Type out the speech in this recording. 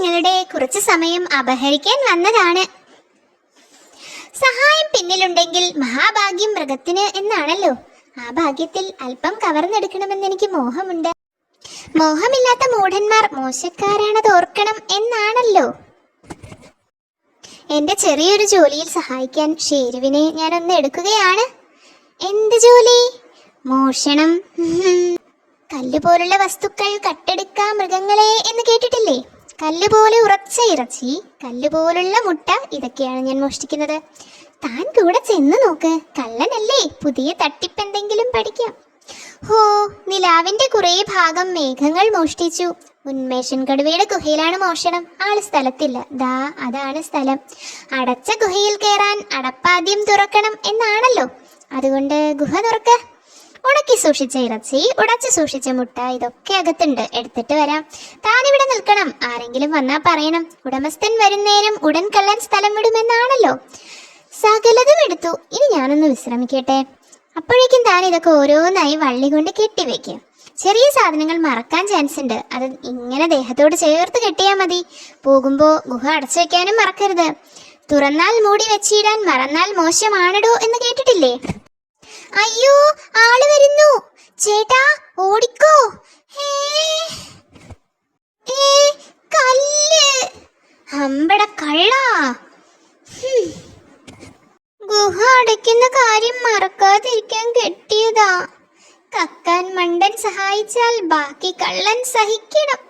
നിങ്ങളുടെ കുറച്ച് സമയം അപഹരിക്കാൻ വന്നതാണ്. സഹായം പിന്നിലുണ്ടെങ്കിൽ മഹാഭാഗ്യം മൃഗത്തിന് എന്നാണല്ലോ. ആ ഭാഗ്യത്തിൽ അല്പം കവർന്നെടുക്കണമെന്ന് എനിക്ക് മോഹമുണ്ട്. മോഹമില്ലാത്ത മൂഢന്മാർ മോശക്കാരാണത് ഓർക്കണം എന്നാണല്ലോ. എന്റെ ചെറിയൊരു ജോലിയിൽ സഹായിക്കാൻ ഷേരുവിനെ ഒന്ന് എടുക്കുകയാണ്. എന്ത് ജോലി? മോഷണം. കല്ലുപോലുള്ള കല്ല് പോലുള്ള വസ്തുക്കൾ കട്ടെടുക്കാം മൃഗങ്ങളെ എന്ന് കേട്ടിട്ടില്ലേ? കല്ല് പോലെ ഉറച്ച ഇറച്ചി കല്ലുപോലുള്ള മുട്ട ഇതൊക്കെയാണ് ഞാൻ മോഷ്ടിക്കുന്നത്. താൻ കൂടെ ചെന്ന് നോക്ക്. കള്ളനല്ലേ? പുതിയ തട്ടിപ്പെന്തെങ്കിലും പഠിക്കാം. ഹോ നിലാവിന്റെ കുറേ ഭാഗം മേഘങ്ങൾ മോഷ്ടിച്ചു. ഉന്മേഷൻ കടുവയുടെ ഗുഹയിലാണ് മോഷണം. ആൾ സ്ഥലത്തില്ല. ദാ അതാണ് സ്ഥലം. അടച്ച ഗുഹയിൽ കയറാൻ അടപ്പാദ്യം തുറക്കണം എന്നാണല്ലോ. അതുകൊണ്ട് ഗുഹ തുറക്ക. ഉണക്കി സൂക്ഷിച്ച ഇറച്ചി ഉടച്ചു സൂക്ഷിച്ച മുട്ട ഇതൊക്കെ അകത്തുണ്ട്. എടുത്തിട്ട് വരാം. താനിവിടെ നിൽക്കണം. ആരെങ്കിലും വന്നാ പറയണം. ഉടമസ്ഥൻ വരുന്നേരം ഉടൻ കള്ളൻ സ്ഥലം വിടുമെന്നാണല്ലോ. സകലതും എടുത്തു. ഇനി ഞാനൊന്ന് വിശ്രമിക്കട്ടെ. അപ്പോഴേക്കും താൻ ഇതൊക്കെ ഓരോന്നായി വള്ളി കൊണ്ട് കെട്ടിവെക്കും ചെറിയ സാധനങ്ങൾ മറക്കാൻ ചാൻസ് ഉണ്ട്. അത് ഇങ്ങനെ ദേഹത്തോട് ചേർത്ത് കെട്ടിയാൽ മതി. പോകുമ്പോ ഗുഹ അടച്ചു വെക്കാനും മറക്കരുത്. തുറന്നാൽ മൂടി വെച്ചിടാൻ മറന്നാൽ മോശമാണടോ എന്ന് കേട്ടിട്ടില്ലേ? അയ്യോ ആൾ ചേട്ടാ ഓടിക്കോ. കല്ല്. അമ്പട കള്ളാ. ഗുഹ അടയ്ക്കുന്ന കാര്യം മറക്കാതിരിക്കാൻ കെട്ടിയതാ. കക്കാൻ മണ്ടൻ സഹായിച്ചാൽ ബാക്കി കള്ളൻ സഹിക്കണം.